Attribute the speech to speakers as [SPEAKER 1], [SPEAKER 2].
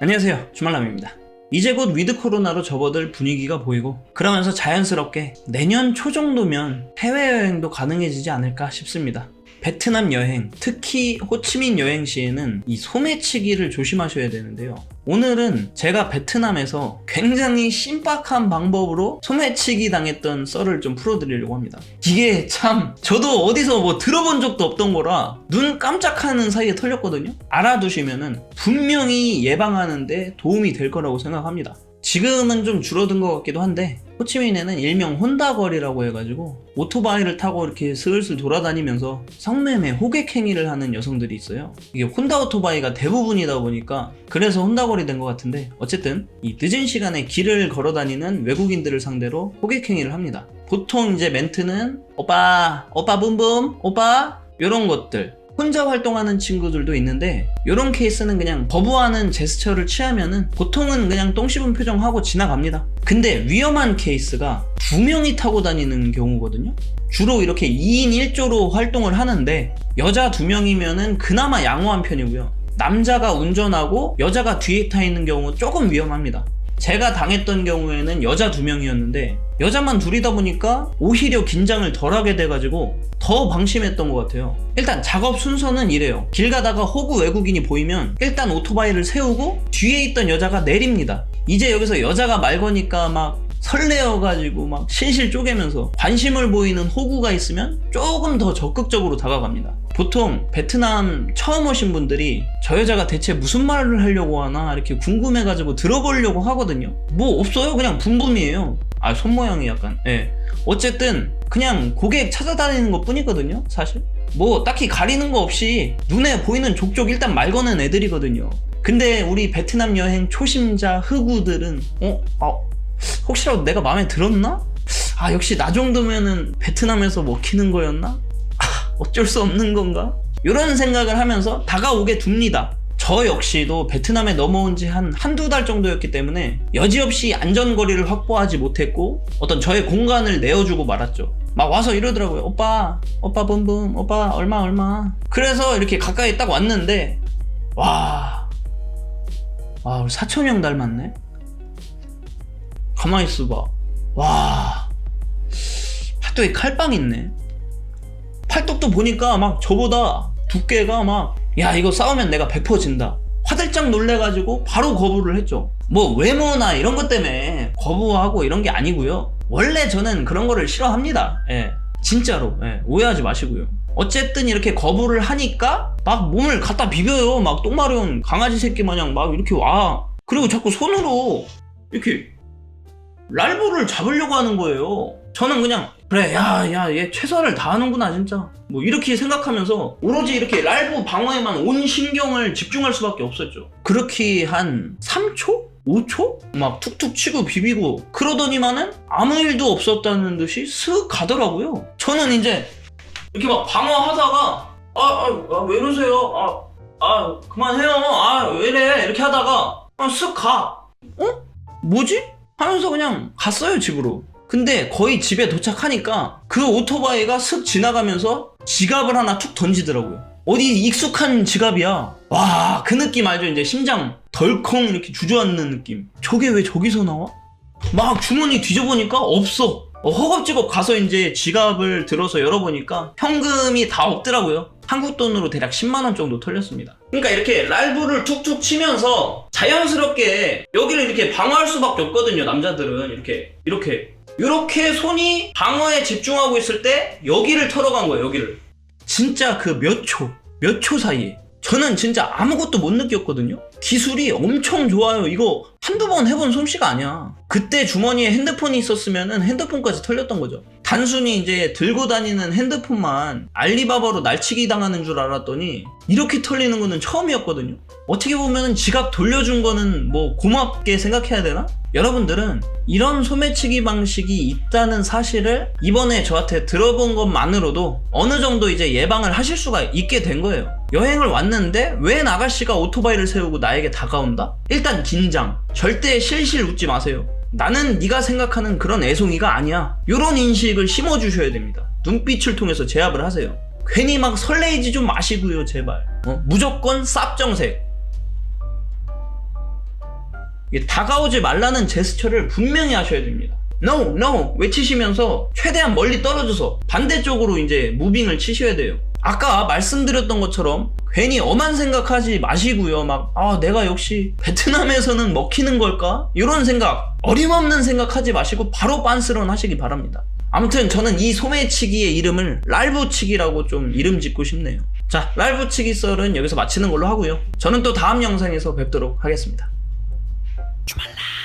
[SPEAKER 1] 안녕하세요. 주말남입니다. 이제 곧 위드 코로나로 접어들 분위기가 보이고 그러면서 자연스럽게 내년 초 정도면 해외여행도 가능해지지 않을까 싶습니다. 베트남 여행, 특히 호치민 여행 시에는 이 소매치기를 조심하셔야 되는데요. 오늘은 제가 베트남에서 굉장히 신박한 방법으로 소매치기 당했던 썰을 좀 풀어드리려고 합니다. 이게 참 저도 어디서 뭐 들어본 적도 없던 거라 눈 깜짝하는 사이에 털렸거든요. 알아두시면은 분명히 예방하는데 도움이 될 거라고 생각합니다. 지금은 좀 줄어든 것 같기도 한데 호치민에는 일명 혼다거리라고 해가지고 오토바이를 타고 이렇게 슬슬 돌아다니면서 성매매 호객 행위를 하는 여성들이 있어요. 이게 혼다 오토바이가 대부분이다 보니까 그래서 혼다거리 된 것 같은데 어쨌든 이 늦은 시간에 길을 걸어 다니는 외국인들을 상대로 호객 행위를 합니다. 보통 이제 멘트는 오빠, 오빠 붐붐, 오빠 이런 것들 혼자 활동하는 친구들도 있는데 이런 케이스는 그냥 거부하는 제스처를 취하면은 보통은 그냥 똥 씹은 표정 하고 지나갑니다. 근데 위험한 케이스가 두 명이 타고 다니는 경우거든요. 주로 이렇게 2인 1조로 활동을 하는데 여자 두 명이면은 그나마 양호한 편이고요. 남자가 운전하고 여자가 뒤에 타 있는 경우 조금 위험합니다. 제가 당했던 경우에는 여자 두 명이었는데 여자만 둘이다 보니까 오히려 긴장을 덜하게 돼가지고 더 방심했던 것 같아요. 일단 작업 순서는 이래요. 길 가다가 호구 외국인이 보이면 일단 오토바이를 세우고 뒤에 있던 여자가 내립니다. 이제 여기서 여자가 말 거니까 막 설레어가지고 막 실실 쪼개면서 관심을 보이는 호구가 있으면 조금 더 적극적으로 다가갑니다. 보통 베트남 처음 오신 분들이 저 여자가 대체 무슨 말을 하려고 하나 이렇게 궁금해가지고 들어보려고 하거든요. 뭐 없어요. 그냥 붐붐이에요. 아, 손 모양이 약간. 예. 어쨌든 그냥 고객 찾아다니는 것 뿐이거든요. 사실. 뭐 딱히 가리는 거 없이 눈에 보이는 족족 일단 말 거는 애들이거든요. 근데 우리 베트남 여행 초심자 흑우들은 어? 아, 혹시라도 내가 마음에 들었나? 아 역시 나 정도면은 베트남에서 먹히는 거였나? 아, 어쩔 수 없는 건가? 이런 생각을 하면서 다가오게 둡니다. 저 역시도 베트남에 넘어온 지 한 한두 달 정도였기 때문에 여지없이 안전거리를 확보하지 못했고 어떤 저의 공간을 내어주고 말았죠. 막 와서 이러더라고요. 오빠, 오빠 붐붐, 오빠 얼마 얼마. 그래서 이렇게 가까이 딱 왔는데 와, 와 우리 사촌 형 닮았네. 가만히 있어봐. 와, 팔뚝에 칼빵 있네. 팔뚝도 보니까 막 저보다 두께가 막, 야, 이거 싸우면 내가 100% 진다. 화들짝 놀래가지고 바로 거부를 했죠. 뭐 외모나 이런 것 때문에 거부하고 이런 게 아니고요. 원래 저는 그런 거를 싫어합니다. 예. 진짜로. 예. 오해하지 마시고요. 어쨌든 이렇게 거부를 하니까 막 몸을 갖다 비벼요. 막 똥마려운 강아지 새끼 마냥 막 이렇게 와. 그리고 자꾸 손으로 이렇게 랄브를 잡으려고 하는 거예요. 저는 그냥 그래 야 야 얘 최선을 다하는구나 진짜 뭐 이렇게 생각하면서 오로지 이렇게 랄브 방어에만 온 신경을 집중할 수밖에 없었죠. 그렇게 한 3초? 5초? 막 툭툭 치고 비비고 그러더니만은 아무 일도 없었다는 듯이 슥 가더라고요. 저는 이제 이렇게 막 방어하다가 아왜 이러세요? 아, 아 그만해요. 아 왜래? 이렇게 하다가 아, 슥 가. 어? 뭐지? 하면서 그냥 갔어요 집으로 근데 거의 집에 도착하니까 그 오토바이가 슥 지나가면서 지갑을 하나 툭 던지더라고요. 어디 익숙한 지갑이야. 와 그 느낌 알죠? 이제 심장 덜컹 이렇게 주저앉는 느낌. 저게 왜 저기서 나와? 막 주머니 뒤져보니까 없어. 어, 허겁지겁 가서 이제 지갑을 들어서 열어보니까 현금이 다 없더라고요. 한국 돈으로 대략 10만 원 정도 털렸습니다. 그러니까 이렇게 랄브를 툭툭 치면서 자연스럽게 여기를 이렇게 방어할 수밖에 없거든요. 남자들은 이렇게 이렇게 이렇게 손이 방어에 집중하고 있을 때 여기를 털어간 거예요. 여기를 진짜 그 몇 초, 몇 초 사이에 저는 진짜 아무것도 못 느꼈거든요. 기술이 엄청 좋아요. 이거 한두 번 해본 솜씨가 아니야. 그때 주머니에 핸드폰이 있었으면 핸드폰까지 털렸던 거죠. 단순히 이제 들고 다니는 핸드폰만 알리바바로 날치기 당하는 줄 알았더니 이렇게 털리는 거는 처음이었거든요. 어떻게 보면 지갑 돌려준 거는 뭐 고맙게 생각해야 되나? 여러분들은 이런 소매치기 방식이 있다는 사실을 이번에 저한테 들어본 것만으로도 어느 정도 이제 예방을 하실 수가 있게 된 거예요. 여행을 왔는데 웬 아가씨가 오토바이를 세우고 나에게 다가온다? 일단 긴장. 절대 실실 웃지 마세요. 나는 네가 생각하는 그런 애송이가 아니야. 이런 인식을 심어주셔야 됩니다. 눈빛을 통해서 제압을 하세요. 괜히 막 설레이지 좀 마시고요, 제발. 어? 무조건 쌉정색. 다가오지 말라는 제스처를 분명히 하셔야 됩니다. No, no 외치시면서 최대한 멀리 떨어져서 반대쪽으로 이제 무빙을 치셔야 돼요. 아까 말씀드렸던 것처럼 괜히 엄한 생각하지 마시고요. 막, 아, 내가 역시 베트남에서는 먹히는 걸까? 이런 생각, 어림없는 생각하지 마시고 바로 빤스런 하시기 바랍니다. 아무튼 저는 이 소매치기의 이름을 랄부치기라고 좀 이름 짓고 싶네요. 자, 랄부치기 썰은 여기서 마치는 걸로 하고요. 저는 또 다음 영상에서 뵙도록 하겠습니다. 주말라.